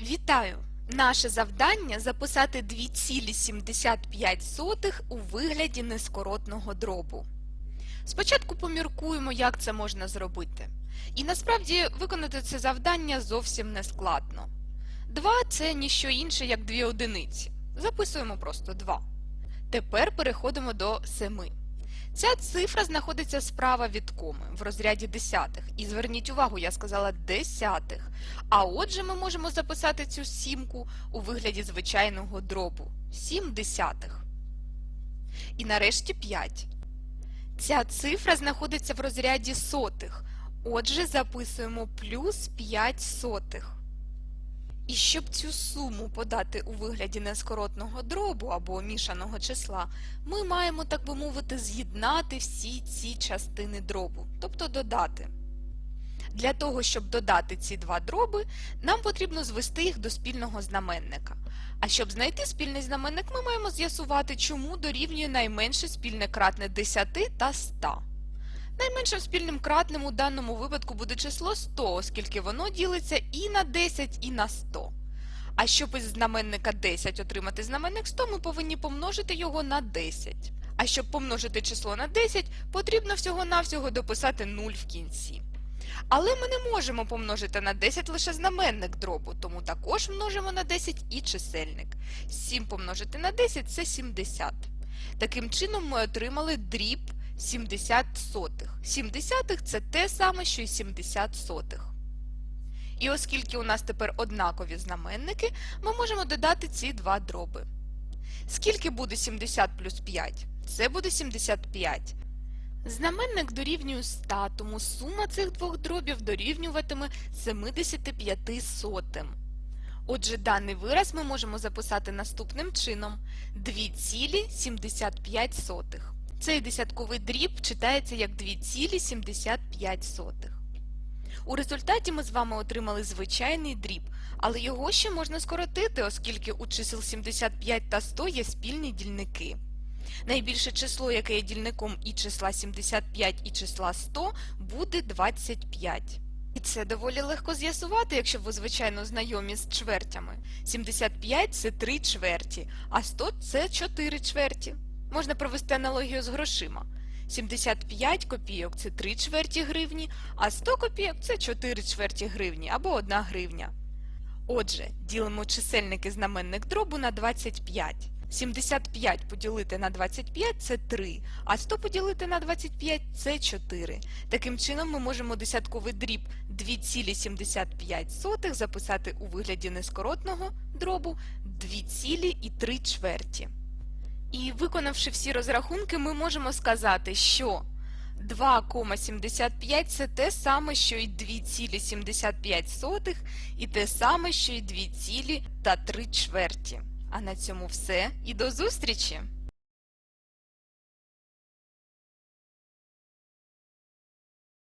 Вітаю! Наше завдання записати 2,75 у вигляді нескоротного дробу. Спочатку поміркуємо, як це можна зробити. І насправді виконати це завдання зовсім не складно. 2 – це ніщо інше, як дві одиниці. Записуємо просто 2. Тепер переходимо до 7. Ця цифра знаходиться справа від коми в розряді десятих. І зверніть увагу, я сказала десятих. А отже, ми можемо записати цю сімку у вигляді звичайного дробу 7 десятих. І нарешті 5. Ця цифра знаходиться в розряді сотих. Отже, записуємо плюс 5 сотих. Щоб цю суму подати у вигляді нескоротного дробу або мішаного числа, ми маємо, так би мовити, з'єднати всі ці частини дробу, тобто додати. Для того, щоб додати ці два дроби, нам потрібно звести їх до спільного знаменника. А щоб знайти спільний знаменник, ми маємо з'ясувати, чому дорівнює найменше спільне кратне 10 та 100. Найменшим спільним кратним у даному випадку буде число 100, оскільки воно ділиться і на 10, і на 100. А щоб із знаменника 10 отримати знаменник 100, ми повинні помножити його на 10. А щоб помножити число на 10, потрібно всього-навсього дописати 0 в кінці. Але ми не можемо помножити на 10 лише знаменник дробу, тому також множимо на 10 і чисельник. 7 помножити на 10 – це 70. Таким чином ми отримали дріб 70 сотих. 70 – це те саме, що й 70 сотих. І оскільки у нас тепер однакові знаменники, ми можемо додати ці два дроби. Скільки буде 70 плюс 5? Це буде 75. Знаменник дорівнює 100, тому сума цих двох дробів дорівнюватиме 75 сотим. Отже, даний вираз ми можемо записати наступним чином 2,75. Цей десятковий дріб читається як 2,75. У результаті ми з вами отримали звичайний дріб, але його ще можна скоротити, оскільки у чисел 75 та 100 є спільні дільники. Найбільше число, яке є дільником і числа 75, і числа 100, буде 25. І це доволі легко з'ясувати, якщо ви, звичайно, знайомі з чвертями. 75 – це 3 чверті, а 100 – це 4 чверті. Можна провести аналогію з грошима. 75 копійок – це 3 чверті гривні, а 100 копійок – це 4 чверті гривні або 1 гривня. Отже, ділимо чисельник і знаменник дробу на 25. 75 поділити на 25 – це 3, а 100 поділити на 25 – це 4. Таким чином ми можемо десятковий дріб 2,75 записати у вигляді нескоротного дробу 2,3 чверті. І виконавши всі розрахунки, ми можемо сказати, що 2,75 – це те саме, що й 2,75 і те саме, що й 2 цілі та 3 чверті. А на цьому все і до зустрічі!